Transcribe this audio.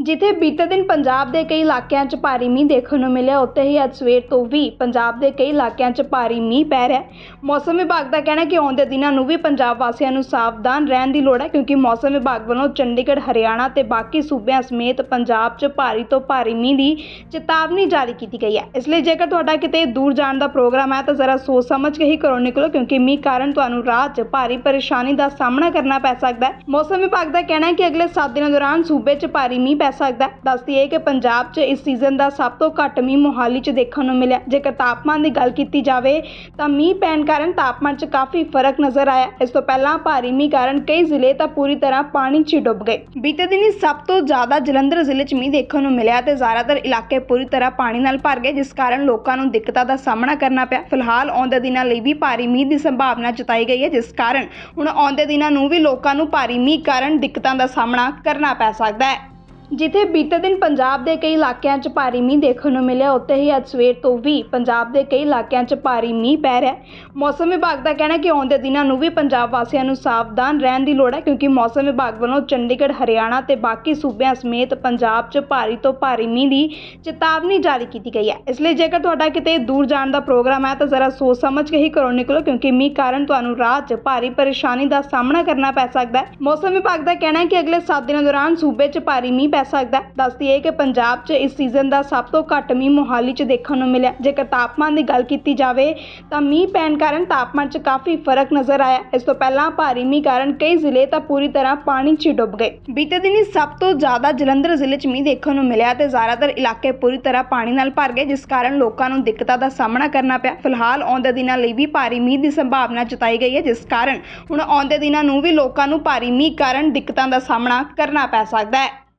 ਜਿੱਥੇ ਬੀਤੇ ਦਿਨ ਪੰਜਾਬ ਦੇ ਕਈ ਇਲਾਕਿਆਂ 'ਚ ਭਾਰੀ ਮੀਂਹ ਦੇਖਣ ਨੂੰ ਮਿਲਿਆ, ਉੱਥੇ ਹੀ ਅੱਜ ਸਵੇਰ ਤੋਂ ਵੀ ਪੰਜਾਬ ਦੇ ਕਈ ਇਲਾਕਿਆਂ 'ਚ ਭਾਰੀ ਮੀਂਹ ਪੈ ਰਿਹਾ ਮੌਸਮ ਵਿਭਾਗ ਦਾ ਕਹਿਣਾ ਕਿ ਆਉਂਦੇ ਦਿਨਾਂ ਨੂੰ ਵੀ ਪੰਜਾਬ ਵਾਸੀਆਂ ਨੂੰ ਸਾਵਧਾਨ ਰਹਿਣ ਦੀ ਲੋੜ ਹੈ, ਕਿਉਂਕਿ ਮੌਸਮ ਵਿਭਾਗ ਵੱਲੋਂ ਚੰਡੀਗੜ੍ਹ, ਹਰਿਆਣਾ ਤੇ ਬਾਕੀ ਸੂਬਿਆਂ ਸਮੇਤ ਪੰਜਾਬ 'ਚ ਭਾਰੀ ਤੋਂ ਭਾਰੀ ਮੀਂਹ ਦੀ ਚੇਤਾਵਨੀ ਜਾਰੀ ਕੀਤੀ ਗਈ ਹੈ। ਇਸ ਲਈ ਜੇਕਰ ਤੁਹਾਡਾ ਕਿਤੇ ਦੂਰ ਜਾਣ ਦਾ ਪ੍ਰੋਗਰਾਮ ਹੈ ਤਾਂ ਜ਼ਰਾ ਸੋਚ ਸਮਝ ਕੇ ਹੀ ਘਰੋਂ ਨਿਕਲੋ, ਕਿਉਂਕਿ ਮੀਂਹ ਕਾਰਨ ਤੁਹਾਨੂੰ ਰਾਹ 'ਚ ਭਾਰੀ ਪਰੇਸ਼ਾਨੀ ਦਾ ਸਾਹਮਣਾ ਕਰਨਾ ਪੈ ਸਕਦਾ ਹੈ। ਮੌਸਮ ਵਿਭਾਗ ਦਾ ਕਹਿਣਾ ਹੈ ਕਿ ਅਗਲੇ 7 ਦਿਨਾਂ ਦੌਰਾਨ ਸੂਬੇ 'ਚ ਭਾਰੀ ਮੀਂਹ ਪੈ ਸਕਦਾ ਹੈ। ਦੱਸਦੀ ਹੈ ਕਿ ਪੰਜਾਬ 'ਚ ਇਸ ਸੀਜ਼ਨ ਦਾ ਸਭ ਤੋਂ ਘੱਟ ਮੀਂਹ ਮੋਹਾਲੀ 'ਚ ਦੇਖਣ ਨੂੰ ਮਿਲਿਆ। ਜੇਕਰ ਤਾਪਮਾਨ ਦੀ ਗੱਲ ਕੀਤੀ ਜਾਵੇ, ਤਾਂ ਮੀਂਹ ਪੈਣ ਕਾਰਨ ਤਾਪਮਾਨ 'ਚ ਕਾਫੀ ਫ਼ਰਕ ਨਜ਼ਰ ਆਇਆ। ਇਸ ਤੋਂ ਪਹਿਲਾਂ ਭਾਰੀ ਮੀਂਹ ਕਾਰਨ ਕਈ ਜ਼ਿਲ੍ਹੇ ਤਾਂ ਪੂਰੀ ਤਰ੍ਹਾਂ ਪਾਣੀ 'ਚ ਹੀ ਡੁੱਬ ਗਏ। ਬੀਤੇ ਦਿਨੀ ਸਭ ਤੋਂ ਜ਼ਿਆਦਾ ਜਲੰਧਰ ਜ਼ਿਲ੍ਹੇ 'ਚ ਮੀਂਹ ਦੇਖਣ ਨੂੰ ਮਿਲਿਆ ਤੇ ਜ਼ਿਆਦਾਤਰ ਇਲਾਕੇ ਪੂਰੀ ਤਰ੍ਹਾਂ ਪਾਣੀ ਨਾਲ ਭਰ ਗਏ, ਜਿਸ ਕਾਰਨ ਲੋਕਾਂ ਨੂੰ ਦਿੱਕਤਾਂ ਦਾ ਸਾਹਮਣਾ ਕਰਨਾ ਪਿਆ। ਫਿਲਹਾਲ ਆਉਂਦੇ ਦਿਨਾਂ ਲਈ ਵੀ ਭਾਰੀ ਮੀਂਹ ਦੀ ਸੰਭਾਵਨਾ ਜਤਾਈ ਗਈ ਹੈ, ਜਿਸ ਕਾਰਨ ਹੁਣ ਆਉਂਦੇ ਦਿਨਾਂ ਨੂੰ ਵੀ ਲੋਕਾਂ ਨੂੰ ਭਾਰੀ ਮੀਂਹ ਕਾਰਨ ਦਿੱਕਤਾਂ ਦਾ ਸਾਹਮਣਾ ਕਰਨਾ ਪੈ ਸਕਦਾ ਹੈ। ਜਿੱਥੇ ਬੀਤੇ ਦਿਨ ਪੰਜਾਬ ਦੇ ਕਈ ਇਲਾਕਿਆਂ 'ਚ ਭਾਰੀ ਮੀਂਹ ਦੇਖਣ ਨੂੰ ਮਿਲਿਆ, ਉੱਥੇ ਹੀ ਅੱਜ ਸਵੇਰ ਤੋਂ ਵੀ ਪੰਜਾਬ ਦੇ ਕਈ ਇਲਾਕਿਆਂ 'ਚ ਭਾਰੀ ਮੀਂਹ ਪੈ ਰਿਹਾ ਮੌਸਮ ਵਿਭਾਗ ਦਾ ਕਹਿਣਾ ਕਿ ਆਉਂਦੇ ਦਿਨਾਂ ਨੂੰ ਵੀ ਪੰਜਾਬ ਵਾਸੀਆਂ ਨੂੰ ਸਾਵਧਾਨ ਰਹਿਣ ਦੀ ਲੋੜ ਹੈ, ਕਿਉਂਕਿ ਮੌਸਮ ਵਿਭਾਗ ਵੱਲੋਂ ਚੰਡੀਗੜ੍ਹ, ਹਰਿਆਣਾ ਤੇ ਬਾਕੀ ਸੂਬਿਆਂ ਸਮੇਤ ਪੰਜਾਬ 'ਚ ਭਾਰੀ ਤੋਂ ਭਾਰੀ ਮੀਂਹ ਦੀ ਚੇਤਾਵਨੀ ਜਾਰੀ ਕੀਤੀ ਗਈ ਹੈ। ਇਸ ਲਈ ਜੇਕਰ ਤੁਹਾਡਾ ਕਿਤੇ ਦੂਰ ਜਾਣ ਦਾ ਪ੍ਰੋਗਰਾਮ ਹੈ ਤਾਂ ਜ਼ਰਾ ਸੋਚ ਸਮਝ ਕੇ ਹੀ ਘਰੋਂ ਨਿਕਲੋ, ਕਿਉਂਕਿ ਮੀਂਹ ਕਾਰਨ ਤੁਹਾਨੂੰ ਰਾਹ 'ਚ ਭਾਰੀ ਪਰੇਸ਼ਾਨੀ ਦਾ ਸਾਹਮਣਾ ਕਰਨਾ ਪੈ ਸਕਦਾ ਹੈ। ਮੌਸਮ ਵਿਭਾਗ ਦਾ ਕਹਿਣਾ ਹੈ ਕਿ ਅਗਲੇ 7 ਦਿਨਾਂ ਦੌਰਾਨ ਸੂਬੇ 'ਚ ਭਾਰੀ ਮੀਂਹ ਪੈ ਸਕਦਾ ਹੈ। ਦੱਸਦੀ ਕਿ ਪੰਜਾਬ 'ਚ ਇਸ ਸੀਜ਼ਨ ਦਾ ਸਭ ਤੋਂ ਘੱਟ ਮੀਂਹ ਮੋਹਾਲੀ 'ਚ ਦੇਖਣ ਨੂੰ ਮਿਲਿਆ। ਜੇਕਰ ਤਾਪਮਾਨ ਦੀ ਗੱਲ ਕੀਤੀ ਜਾਵੇ, ਤਾਂ ਮੀਂਹ ਪੈਣ ਕਾਰਨ ਤਾਪਮਾਨ 'ਚ ਕਾਫੀ ਫ਼ਰਕ ਨਜ਼ਰ ਆਇਆ। ਇਸ ਤੋਂ ਪਹਿਲਾਂ ਭਾਰੀ ਮੀਂਹ ਕਾਰਨ ਕਈ ਜ਼ਿਲ੍ਹੇ ਤਾਂ ਪੂਰੀ ਤਰ੍ਹਾਂ ਪਾਣੀ 'ਚ ਡੁੱਬ ਗਏ। ਬੀਤੇ ਦਿਨੀ ਸਭ ਤੋਂ ਜ਼ਿਆਦਾ ਜਲੰਧਰ ਜ਼ਿਲ੍ਹੇ 'ਚ ਮੀਂਹ ਦੇਖਣ ਨੂੰ ਮਿਲਿਆ ਤੇ ਜ਼ਿਆਦਾਤਰ ਇਲਾਕੇ ਪੂਰੀ ਤਰ੍ਹਾਂ ਪਾਣੀ ਨਾਲ ਭਰ ਗਏ, ਜਿਸ ਕਾਰਨ ਲੋਕਾਂ ਨੂੰ ਦਿੱਕਤਾਂ ਦਾ ਸਾਹਮਣਾ ਕਰਨਾ ਪਿਆ। ਫਿਲਹਾਲ ਆਉਂਦੇ ਦਿਨਾਂ ਲਈ ਵੀ ਭਾਰੀ ਮੀਂਹ ਦੀ ਸੰਭਾਵਨਾ ਜਤਾਈ ਗਈ ਹੈ, ਜਿਸ ਕਾਰਨ ਹੁਣ ਆਉਂਦੇ ਦਿਨਾਂ ਨੂੰ ਵੀ ਲੋਕਾਂ ਨੂੰ ਭਾਰੀ ਮੀਂਹ ਕਾਰਨ ਦਿੱਕਤਾਂ ਦਾ ਸਾਹਮਣਾ ਕਰਨਾ ਪੈ ਸਕਦਾ ਹੈ।